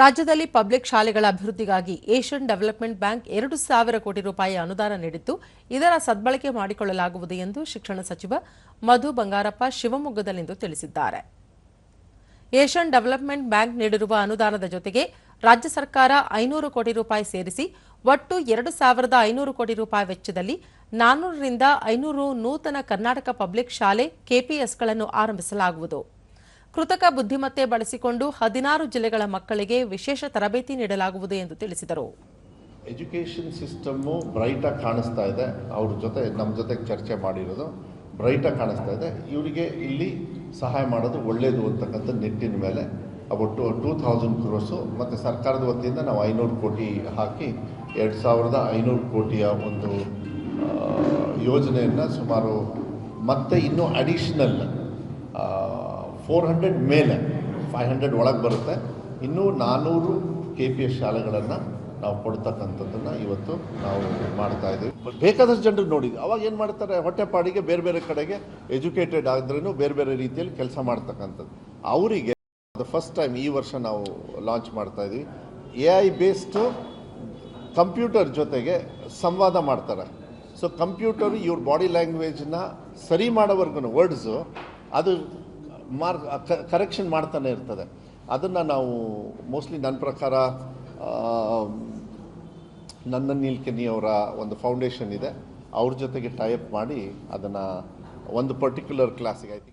ರಾಜ್ಯದಲ್ಲಿ ಪಬ್ಲಿಕ್ ಶಾಲೆಗಳ ಅಭಿವೃದ್ಧಿಗಾಗಿ ಏಷ್ಯನ್ ಡೆವಲಪ್ಮೆಂಟ್ ಬ್ಯಾಂಕ್ ಎರಡು ಸಾವಿರ ಕೋಟಿ ರೂಪಾಯಿ ಅನುದಾನ ನೀಡಿದ್ದು, ಇದರ ಸದ್ಬಳಕೆ ಮಾಡಿಕೊಳ್ಳಲಾಗುವುದು ಎಂದು ಶಿಕ್ಷಣ ಸಚಿವ ಮಧು ಬಂಗಾರಪ್ಪ ಶಿವಮೊಗ್ಗದಲ್ಲಿಂದು ತಿಳಿಸಿದ್ದಾರೆ. ಏಷ್ಯನ್ ಡೆವಲಪ್ಮೆಂಟ್ ಬ್ಯಾಂಕ್ ನೀಡಿರುವ ಅನುದಾನದ ಜೊತೆಗೆ ರಾಜ್ಯ ಸರ್ಕಾರ ಐನೂರು ಕೋಟಿ ರೂಪಾಯಿ ಸೇರಿಸಿ, ಒಟ್ಟು ಎರಡು ಸಾವಿರದ ಐನೂರು ಕೋಟಿ ರೂಪಾಯಿ ವೆಚ್ಚದಲ್ಲಿ ನಾನ್ನೂರರಿಂದ ಐನೂರು ನೂತನ ಕರ್ನಾಟಕ ಪಬ್ಲಿಕ್ ಶಾಲೆ, ಕೆಪಿಎಸ್ಗಳನ್ನು ಆರಂಭಿಸಲಾಗುವುದು. ಕೃತಕ ಬುದ್ಧಿಮತ್ತೆ ಬಳಸಿಕೊಂಡು ಹದಿನಾರು ಜಿಲ್ಲೆಗಳ ಮಕ್ಕಳಿಗೆ ವಿಶೇಷ ತರಬೇತಿ ನೀಡಲಾಗುವುದು ಎಂದು ತಿಳಿಸಿದರು. ಎಜುಕೇಷನ್ ಸಿಸ್ಟಮ್ಮು ಬ್ರೈಟಾಗಿ ಕಾಣಿಸ್ತಾ ಇದೆ. ಅವ್ರ ಜೊತೆ ನಮ್ಮ ಜೊತೆ ಚರ್ಚೆ ಮಾಡಿರೋದು ಬ್ರೈಟಾಗಿ ಕಾಣಿಸ್ತಾ ಇದೆ. ಇವರಿಗೆ ಇಲ್ಲಿ ಸಹಾಯ ಮಾಡೋದು ಒಳ್ಳೆಯದು ಅಂತಕ್ಕಂಥ ನಿಟ್ಟಿನ ಮೇಲೆ, ಒಟ್ಟು ಟೂ ಥೌಸಂಡ್ ಕ್ರೋರ್ಸು ಮತ್ತು ಸರ್ಕಾರದ ವತಿಯಿಂದ ನಾವು ಐನೂರು ಕೋಟಿ ಹಾಕಿ ಎರಡು ಸಾವಿರದ ಐನೂರು ಕೋಟಿಯ ಒಂದು ಯೋಜನೆಯನ್ನು ಸುಮಾರು ಮತ್ತೆ ಇನ್ನೂ ಅಡಿಷ್ನಲ್ ಫೋರ್ ಹಂಡ್ರೆಡ್ ಮೇಲೆ ಫೈವ್ ಹಂಡ್ರೆಡ್ ಒಳಗೆ ಬರುತ್ತೆ. ಇನ್ನೂ ನಾನ್ನೂರು ಕೆ ಪಿ ಎಸ್ ಶಾಲೆಗಳನ್ನು ನಾವು ಕೊಡ್ತಕ್ಕಂಥದ್ದನ್ನು ಇವತ್ತು ನಾವು ಮಾಡ್ತಾ ಇದ್ದೀವಿ. ಬೇಕಾದಷ್ಟು ಜನರು ನೋಡಿದ್ವಿ ಅವಾಗ ಏನು ಮಾಡ್ತಾರೆ? ಹೊಟ್ಟೆಪಾಡಿಗೆ ಬೇರೆ ಬೇರೆ ಕಡೆಗೆ ಎಜುಕೇಟೆಡ್ ಆದ್ರೂ ಬೇರೆ ಬೇರೆ ರೀತಿಯಲ್ಲಿ ಕೆಲಸ ಮಾಡ್ತಕ್ಕಂಥದ್ದು. ಅವರಿಗೆ ಫಸ್ಟ್ ಟೈಮ್ ಈ ವರ್ಷ ನಾವು ಲಾಂಚ್ ಮಾಡ್ತಾ ಇದ್ದೀವಿ. ಎ ಐ ಬೇಸ್ಡು ಕಂಪ್ಯೂಟರ್ ಜೊತೆಗೆ ಸಂವಾದ ಮಾಡ್ತಾರೆ. ಸೊ ಕಂಪ್ಯೂಟರ್ ಇವ್ರ ಬಾಡಿ ಲ್ಯಾಂಗ್ವೇಜ್ನ ಸರಿ ಮಾಡೋವರೆಗೂ ವರ್ಡ್ಸು ಅದು ಮಾರ್ಕ್ ಕರೆಕ್ಷನ್ ಮಾಡ್ತಾನೆ ಇರ್ತದೆ. ಅದನ್ನು ನಾವು ಮೋಸ್ಟ್ಲಿ ನನ್ನ ಪ್ರಕಾರ ನನ್ನ ನೀಲ್ಕೆನಿ ಅವರ ಒಂದು ಫೌಂಡೇಶನ್ ಇದೆ. ಅವ್ರ ಜೊತೆಗೆ ಟೈಪ್ ಮಾಡಿ ಅದನ್ನು ಒಂದು ಪರ್ಟಿಕ್ಯುಲರ್ ಕ್ಲಾಸಿಗೆ ಐತಿ